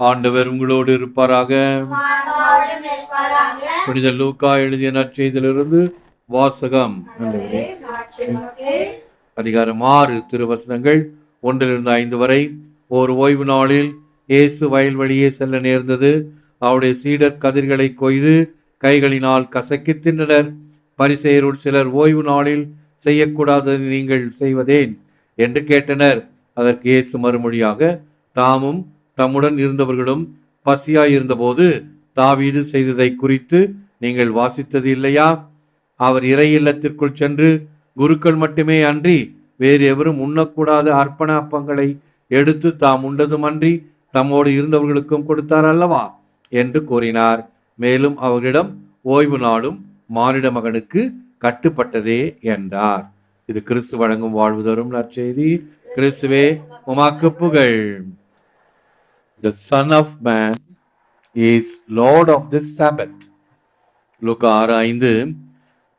ஆண்டவர் உங்களோடு இருப்பாராக. புனித லூக்கா எழுதிய நற்செய்தியிலிருந்து வாசகம். அதிகாரம் ஆறு திருவசனங்கள் ஒன்றிலிருந்து ஐந்து வரை. ஓர் ஓய்வு நாளில் இயேசு வயல் வழியே செல்ல நேர்ந்தது. அவருடைய சீடர் கதிர்களை கொய்து கைகளினால் கசக்கி தின்றனர் பரிசெயருள் சிலர் ஓய்வு நாளில் செய்யக்கூடாதது நீங்கள் செய்வதேன்? என்று கேட்டனர். அதற்கு இயேசு மறுமொழியாக தாமும் தம்முடன் இருந்தவர்களும் பசியாயிருந்தபோது தாவீது செய்ததை குறித்து நீங்கள் வாசித்தது இல்லையா? அவர் இறை இல்லத்திற்குள் சென்று குருக்கள் மட்டுமே அன்றி வேறு எவரும் உண்ணக்கூடாத அர்ப்பண அப்பங்களை எடுத்து தாம் உண்டதுமன்றி தம்மோடு இருந்தவர்களுக்கும் கொடுத்தார் அல்லவா? என்று கூறினார். மேலும் அவரிடம் ஓய்வு நாளும் மானிட மகனுக்கு கட்டுப்பட்டதே என்றார். இது கிறிஸ்து வழங்கும் வாழ்வு தரும் நற்செய்தி. கிறிஸ்துவே உமாக்கு புகழ். The Son of Man is Lord of this Sabbath. லூக்கா ஆறு ஐந்து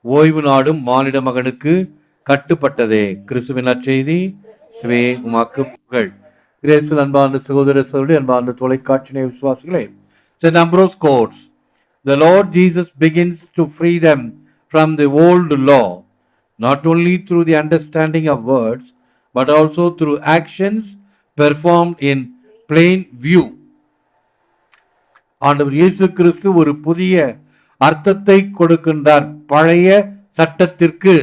ஓய்வு நாடும் மானிட மகனுக்கு கட்டுப்பட்டதே கிறிஸ்துவின் நற்செய்தி சிவே உமாக்கு புகழ் கிரேசல் அன்பார்ந்த சகோதர சகோதரி அன்பார்ந்த தொலைக்காட்சி நேய விசுவாசிகளே St. Ambrose quotes, The Lord Jesus begins to free them from the old law, not only through the understanding of words, but also through actions performed in plain view ஆண்டவர் இயேசு கிறிஸ்து ஒரு புதிய அர்த்தத்தை கொடுக்கின்றார். பழைய சட்டத்திற்கு.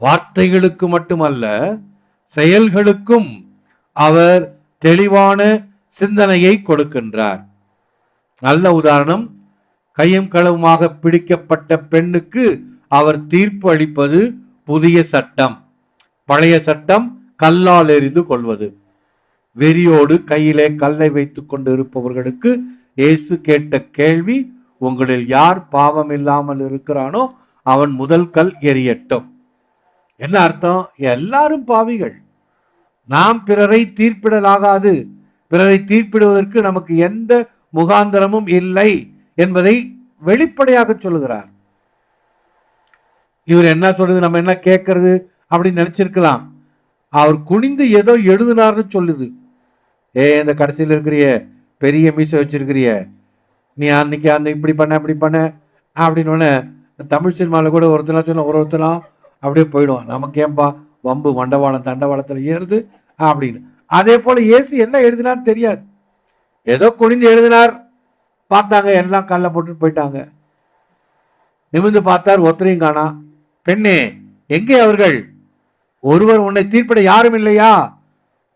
வார்த்தைகளுக்கு மட்டுமல்ல செயல்களுக்கும் அவர் தெளிவான சிந்தனையை கொடுக்கின்றார். நல்ல உதாரணம் கையும் களவுமாக பிடிக்கப்பட்ட பெண்ணுக்கு அவர் தீர்ப்பு அளிப்பது புதிய சட்டம். பழைய சட்டம் கல்லால் எறிந்து கொள்வது. வெறியோடு கையிலே கல்லை வைத்துக் கொண்டு இருப்பவர்களுக்கு இயேசு கேட்ட கேள்வி உங்களில் யார் பாவம் இல்லாமல் இருக்கிறானோ அவன் முதல் கல் எரியட்டும். என்ன அர்த்தம்? எல்லாரும் பாவிகள். நாம் பிறரை தீர்ப்பிடலாகாது. பிறரை தீர்ப்பிடுவதற்கு நமக்கு எந்த முகாந்தரமும் இல்லை என்பதை வெளிப்படையாக சொல்லுகிறார். இவர் என்ன சொல்றது? நம்ம என்ன கேட்கறது? அப்படின்னு நினைச்சிருக்கலாம். அவர் குனிந்து ஏதோ எழுதினார்னு சொல்லுது. ஏ இந்த கடைசியில் இருக்கிறிய பெரிய மீசை வச்சிருக்கிறிய. நீ அன்னைக்கு அந்த இப்படி பண்ண இப்படி பண்ண அப்படின்னு உடனே தமிழ் சினிமாவில் கூட ஒருத்தனா சொன்ன ஒரு ஒருத்தனா அப்படியே போயிடுவான். நமக்கு ஏன்பா வம்பு மண்டவாளம் தண்டவாளத்தில் ஏறுது அப்படின்னு. அதே போல் ஏசி என்ன எழுதினார் தெரியாது. ஏதோ குனிந்து எழுதினார். பார்த்தாங்க எல்லாம் கல்ல போட்டு போயிட்டாங்க. நிமிர்ந்து பார்த்தார் ஒருத்தரையும் காணா. பெண்ணே எங்கே அவர்கள்? ஒருவர் உன்னை தீர்ப்பிட யாரும் இல்லையா?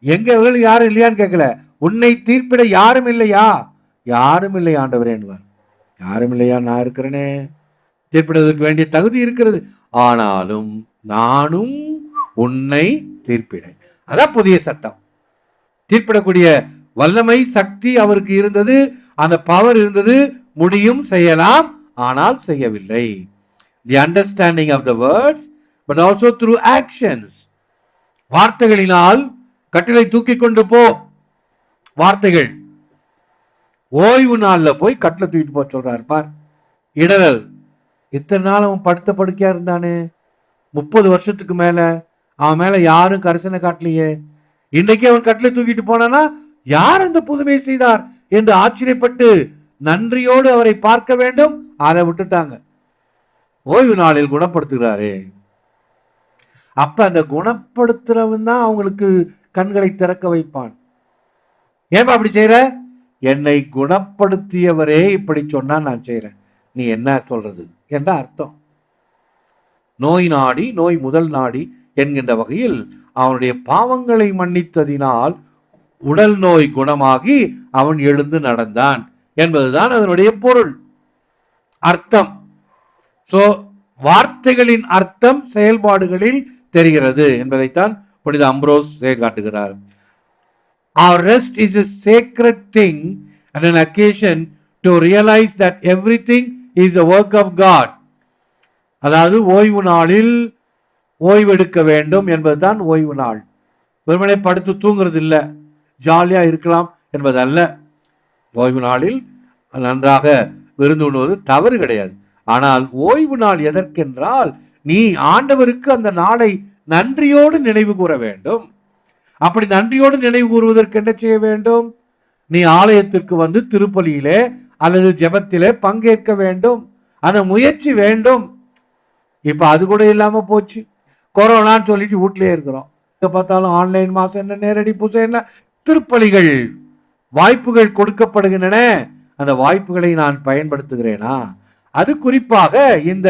எங்க அவர்கள் யாரும் இல்லையான்னு கேட்கல உன்னை தீர்ப்பிட யாரும் இல்லையா? யாரும் இல்லை ஆண்டவரே என்பார். யாரும் இல்லையா? நான் இருக்கிறேனே. தீர்ப்பிடுவதற்கு வேண்டிய தகுதி இருக்கிறது. ஆனாலும் நானும் உன்னை தீர்ப்பிட அதான் புதிய சட்டம். தீர்ப்பிடக்கூடிய வல்லமை சக்தி அவருக்கு இருந்தது. அந்த பவர் இருந்தது. முடியும் செய்யலாம். ஆனால் செய்யவில்லை. The understanding of the words but also through actions வார்த்தைகளினால் கட்டிலை தூக்கி கொண்டு போ. வார்த்தைகள். ஓய்வு நாளில் போய் கட்டில தூக்கிட்டு போக சொல்றாரு. பார் இடரல் இத்தனை நாள் அவன் படுத்த படுக்கையா இருந்தானே? முப்பது வருஷத்துக்கு மேல. அவன் மேல யாரும் கரிசனை காட்டலையே. இன்னைக்கு அவன் கட்டில தூக்கிட்டு போனானா? யார் அந்த புதுமை செய்தார் என்று ஆச்சரியப்பட்டு நன்றியோடு அவரை பார்க்க வேண்டும். அதை விட்டுட்டாங்க. ஓய்வு நாளில் குணப்படுத்துகிறாரே. அப்ப அந்த குணப்படுத்துறவன் தான் அவங்களுக்கு கண்களை திறக்க வைப்பான். ஏன்பா அப்படி செய்யற என்னை குணப்படுத்தியவரே இப்படி சொன்னா நான் செய்யறேன் நீ என்ன சொல்றது? என்ற அர்த்தம்? நோய் நாடி நோய் முதல் நாடி என்கின்ற வகையில் அவனுடைய பாவங்களை மன்னித்ததினால் உடல் நோய் குணமாகி அவன் எழுந்து நடந்தான் என்பதுதான் அதனுடைய பொருள். அர்த்தம். சோ வார்த்தைகளின் அர்த்தம் செயல்பாடுகளில் தெரிகிறது என்பதைத்தான் புனித அம்ப்ரோஸ் காட்டுகிறார். Our rest is a sacred thing and an occasion to realize that everything is a work of God. அதாவது ஓய்வு நாளில் ஓய்வெடுக்க வேண்டும் என்பதுதான் ஓய்வு நாள். வெறுமனை படுத்து தூங்குறது இல்லை ஜாலியாக இருக்கலாம் என்பதல்ல. ஓய்வு நாளில் நன்றாக விருந்து உண்ணுவது தவறு கிடையாது. ஆனால் ஓய்வு நாள் எதற்கென்றால் நீ ஆண்டவருக்கு அந்த நாளை நன்றியோடு நினைவு கூற வேண்டும். அப்படி நன்றியோடு நினைவு கூறுவதற்கு என்ன செய்ய வேண்டும்? நீ ஆலயத்திற்கு வந்து திருப்பலியிலே அல்லது ஜபத்திலே பங்கேற்க வேண்டும். அந்த முயற்சி வேண்டும். இப்ப அது கூட இல்லாம போச்சு. கொரோனான்னு சொல்லிட்டு வீட்லயே இருக்கிறோம். எங்கே பார்த்தாலும் ஆன்லைன் மாசம் என்ன நேரடி பூசை என்ன? திருப்பலிகள் வாய்ப்புகள் கொடுக்கப்படுகின்றன. அந்த வாய்ப்புகளை நான் பயன்படுத்துகிறேனா? அது குறிப்பாக இந்த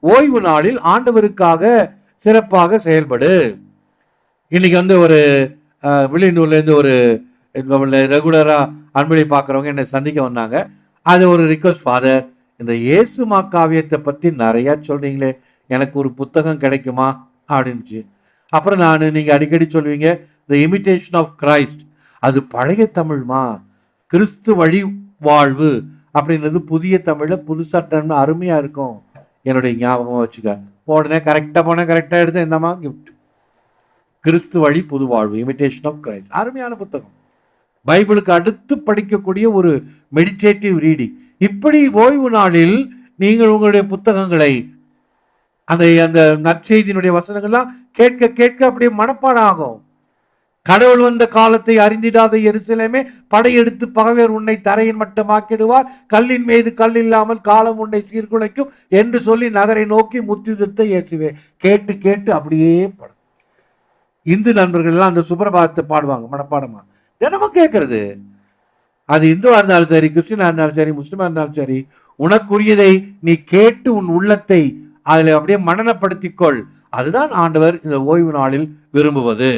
ஓய்வு நாளில் ஆண்டவருக்காக சிறப்பாக செயல்படு. இன்னைக்கு வந்து ஒரு அஹ், ஒரு ரெகுலராக அன்பளி பார்க்குறவங்க என்னை சந்திக்க வந்தாங்க. அது ஒரு ரிக்வஸ்ட் ஃபாதர் இந்த இயேசு காவியத்தை பற்றி நிறையா சொல்கிறீங்களே எனக்கு ஒரு புத்தகம் கிடைக்குமா? அப்படின்ச்சு அப்புறம் நான் நீங்கள் அடிக்கடி சொல்லுவீங்க த இமிட்டேஷன் ஆஃப் கிரைஸ்ட் அது பழைய தமிழ்மா கிறிஸ்து வழி வாழ்வு அப்படின்றது புதிய தமிழில் புதுசாக term அருமையாக இருக்கும். என்னுடைய ஞாபகமாக வச்சுக்க. உடனே கரெக்டாக போனால் கரெக்டாக எடுத்து என்னமா கிஃப்ட் கிறிஸ்து வழி புது வாழ்வு இமிடேஷன் ஆஃப் கிரைஸ்ட் அருமையான புத்தகம். பைபிளுக்கு அடுத்து படிக்கக்கூடிய ஒரு மெடிடேட்டிவ் ரீடிங் இப்படி ஓய்வு நாளில் நீங்கள் உங்களுடைய புத்தகங்களை அந்த அந்த நற்செய்தியினுடைய வசனங்கள்லாம் கேட்க கேட்க அப்படியே மனப்பாடம் ஆகும் கடவுள் வந்த காலத்தை அறிந்திடாத எருசலேமே படையெடுத்து பகைவர் உன்னை தரையின் மட்டமாக்கிடுவார். கல்லின் மீது கல் இல்லாமல் காலம் உன்னை சீர்குலைக்கும் என்று சொல்லி நகரை நோக்கி முத்தியுதத்தை ஏற்றுவேன். கேட்டு கேட்டு அப்படியே படம் இந்து நண்பர்கள் எல்லாம் அந்த சுப்பிரபாதத்தை பாடுவாங்க மனப்பாடமா? தினமும் கேட்கறது. அது இந்துவா இருந்தாலும் சரி கிறிஸ்டினா இருந்தாலும் சரி முஸ்லிமா இருந்தாலும் சரி உனக்குரியதை நீ கேட்டு உன் உள்ளத்தை அதில் அப்படியே மனநப்படுத்திக்கொள் அதுதான் ஆண்டவர் இந்த ஓய்வு நாளில் விரும்புவது.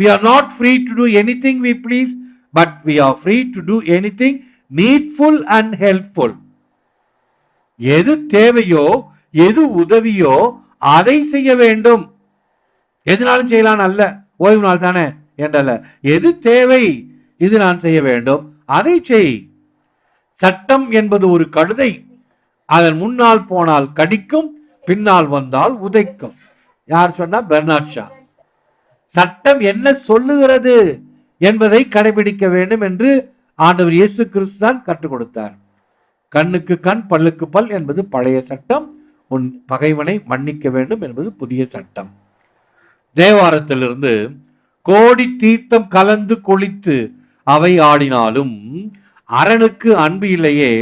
We are not free to do anything we please but we are free to do anything needful and helpful எது தேவையோ எது உதவியோ அதை செய்ய வேண்டும். எதுனாலும் செய்யலாம் அல்ல ஓய்வு நாள் தானே என்றல்ல. எது தேவை இது நான் செய்ய வேண்டும். அதை செய். சட்டம் என்பது ஒரு கழுதை. அதன் முன்னால் போனால் கடிக்கும் பின்னால் வந்தால் உதைக்கும். யார் சொன்னா? Bernard Shaw. சட்டம் என்ன சொல்லுகிறது என்பதை கடைபிடிக்க வேண்டும் என்று ஆண்டவர் இயேசு கிறிஸ்து தான் கற்றுக் கொடுத்தார். கண்ணுக்கு கண் பல்லுக்கு பல் என்பது பழைய சட்டம். உன் பகைவனை மன்னிக்க வேண்டும் என்பது புதிய சட்டம். தேவாரத்திலிருந்து கோடி தீர்த்தம் கலந்து கொளித்து அவை ஆடினாலும் அரணுக்கு அன்பு இல்லையே.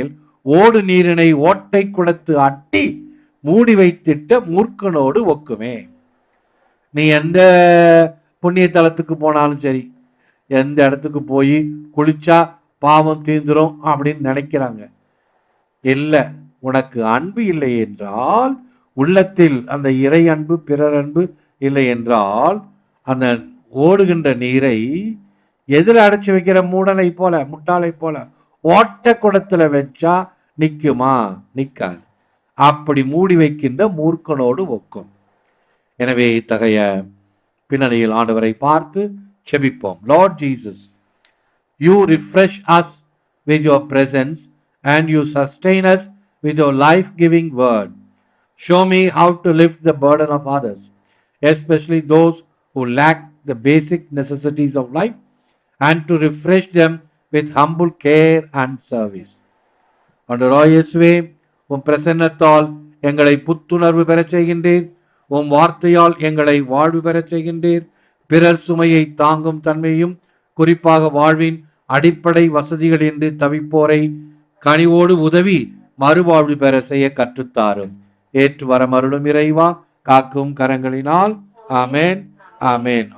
ஓடு நீரினை ஓட்டை குடத்து அட்டி மூடி வைத்திட்ட மூர்க்கனோடு ஒக்குமே. நீ எந்த புண்ணிய தலத்துக்கு போனாலும் சரி எந்த இடத்துக்கு போய் குளிச்சா பாவம் தீந்துரும் அப்படின்னு நினைக்கிறாங்க. இல்லை உனக்கு அன்பு இல்லை என்றால் உள்ளத்தில் அந்த இறை அன்பு பிறர் அன்பு இல்லை என்றால் அந்த ஓடுகின்ற நீரை எதிர அடைச்சி வைக்கிற மூடனை போல முட்டாளை போல ஓட்ட குடத்துல வச்சா நிற்குமா நிற்காது அப்படி மூடி வைக்கின்ற மூர்க்கனோடு ஒக்கும். எனவே இத்தகைய பின்னணியில் ஆண்டவரை பார்த்து செபிப்போம். Lord Jesus you refresh us with your presence and you sustain us with your life giving word show me how to lift the burden of others especially those who lack the basic necessities of life and to refresh them with humble care and service. ஆண்டவராய் இயேசுவே உன் பிரசன்னத்தால் எங்களை புத்துணர்வு பெறச் செய்கின்றேன் உம் வார்த்தையால் எங்களை வாழ்வு பெறச் செய்கின்றீர். பிறர் சுமையை தாங்கும் தன்மையும் குறிப்பாக வாழ்வின் அடிப்படை வசதிகள் என்று தவிப்போரை கனிவோடு உதவி மறுவாழ்வு பெற செய்ய கற்றுத்தாரும். ஏற்று வர மருளும் இறைவா காக்கும் கரங்களினால். ஆமேன். ஆமேன்.